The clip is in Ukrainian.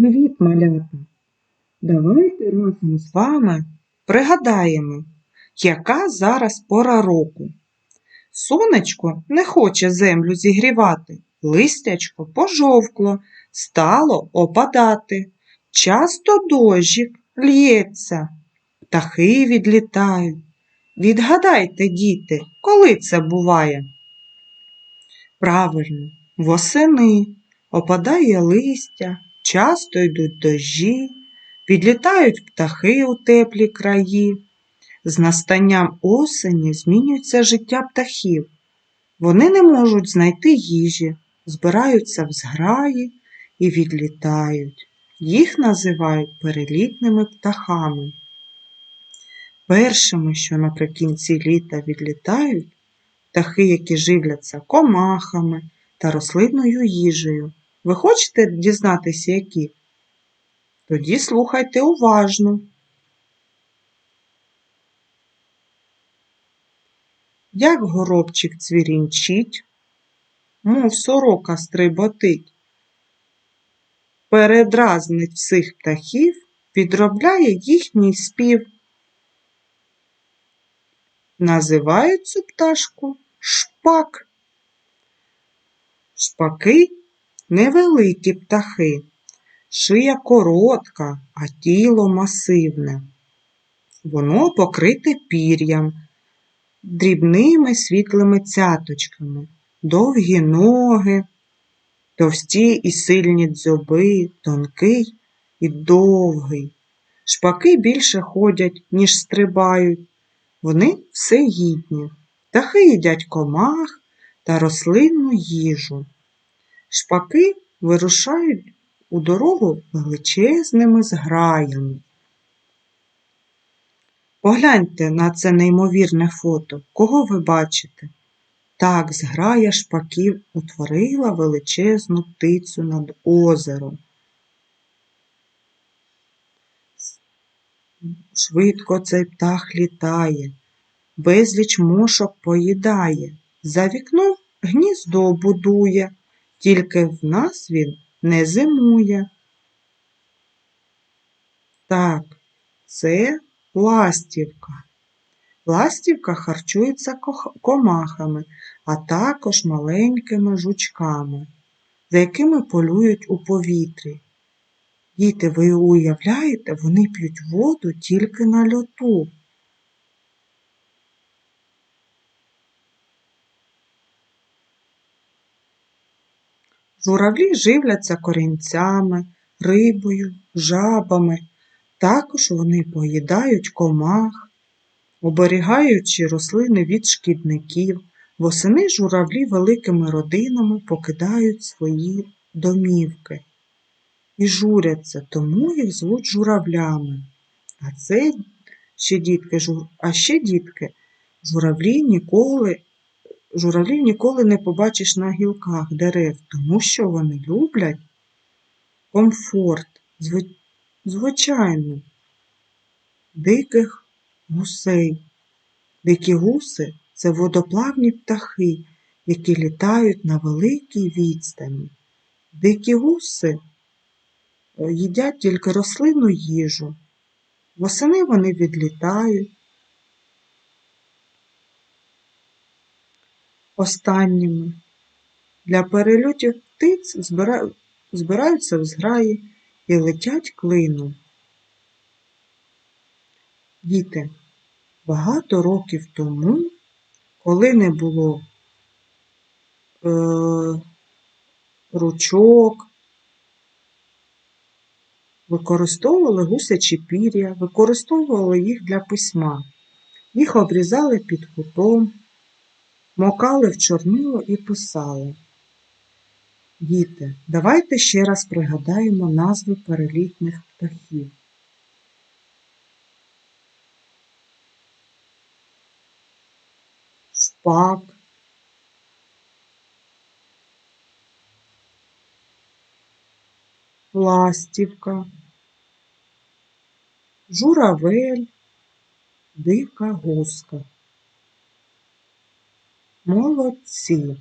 Привіт, малята! Давайте разом з вами пригадаємо, яка зараз пора року. Сонечко не хоче землю зігрівати, листячко пожовкло, стало опадати. Часто дощик лється, птахи відлітають. Відгадайте, діти, коли це буває? Правильно, восени опадає листя, часто йдуть дощі, підлітають птахи у теплі краї. З настанням осені змінюється життя птахів. Вони не можуть знайти їжі, збираються в зграї і відлітають. Їх називають перелітними птахами. Першими, що наприкінці літа відлітають, птахи, які живляться комахами та рослинною їжею. Ви хочете дізнатися, які? Тоді слухайте уважно. Як горобчик цвірінчить, мов сорока стриботить, передразнить всіх птахів, підробляє їхній спів. Називають цю пташку шпак. Шпаки невеликі птахи, шия коротка, а тіло масивне. Воно покрите пір'ям, дрібними світлими цяточками, довгі ноги, товсті і сильні дзьоби, тонкий і довгий. Шпаки більше ходять, ніж стрибають. Вони всеїдні. Птахи їдять комах та рослинну їжу. Шпаки вирушають у дорогу величезними зграями. Погляньте на це неймовірне фото. Кого ви бачите? Так, зграя шпаків утворила величезну птицю над озером. Швидко цей птах літає, безліч мошок поїдає, за вікном гніздо будує, тільки в нас він не зимує. Так, це ластівка. Ластівка харчується комахами, а також маленькими жучками, за якими полюють у повітрі. Діти, ви уявляєте, вони п'ють воду тільки на льоту. Журавлі живляться корінцями, рибою, жабами. Також вони поїдають комах, оберігаючи рослини від шкідників. Восени журавлі великими родинами покидають свої домівки і журяться, тому їх звуть журавлями. А це ще дітки, жур... а ще дітки, журавлі ніколи, журавлів ніколи не побачиш на гілках дерев, тому що вони люблять комфорт, зв- звичайно, диких гусей. Дикі гуси це водоплавні птахи, які літають на великій відстані. Дикі гуси е, їдять тільки рослинну їжу. Восени вони відлітають. Останніми для перельотів птиць збира- збираються в зграї і летять клином. Діти, багато років тому, коли не було е, ручок, використовували гусячі пір'я, використовували їх для письма. Їх обрізали під кутом, мокали в чорнило і писали. Діти, давайте ще раз пригадаємо назви перелітних птахів. Шпак, ластівка, журавель, дика гуска. Молодці!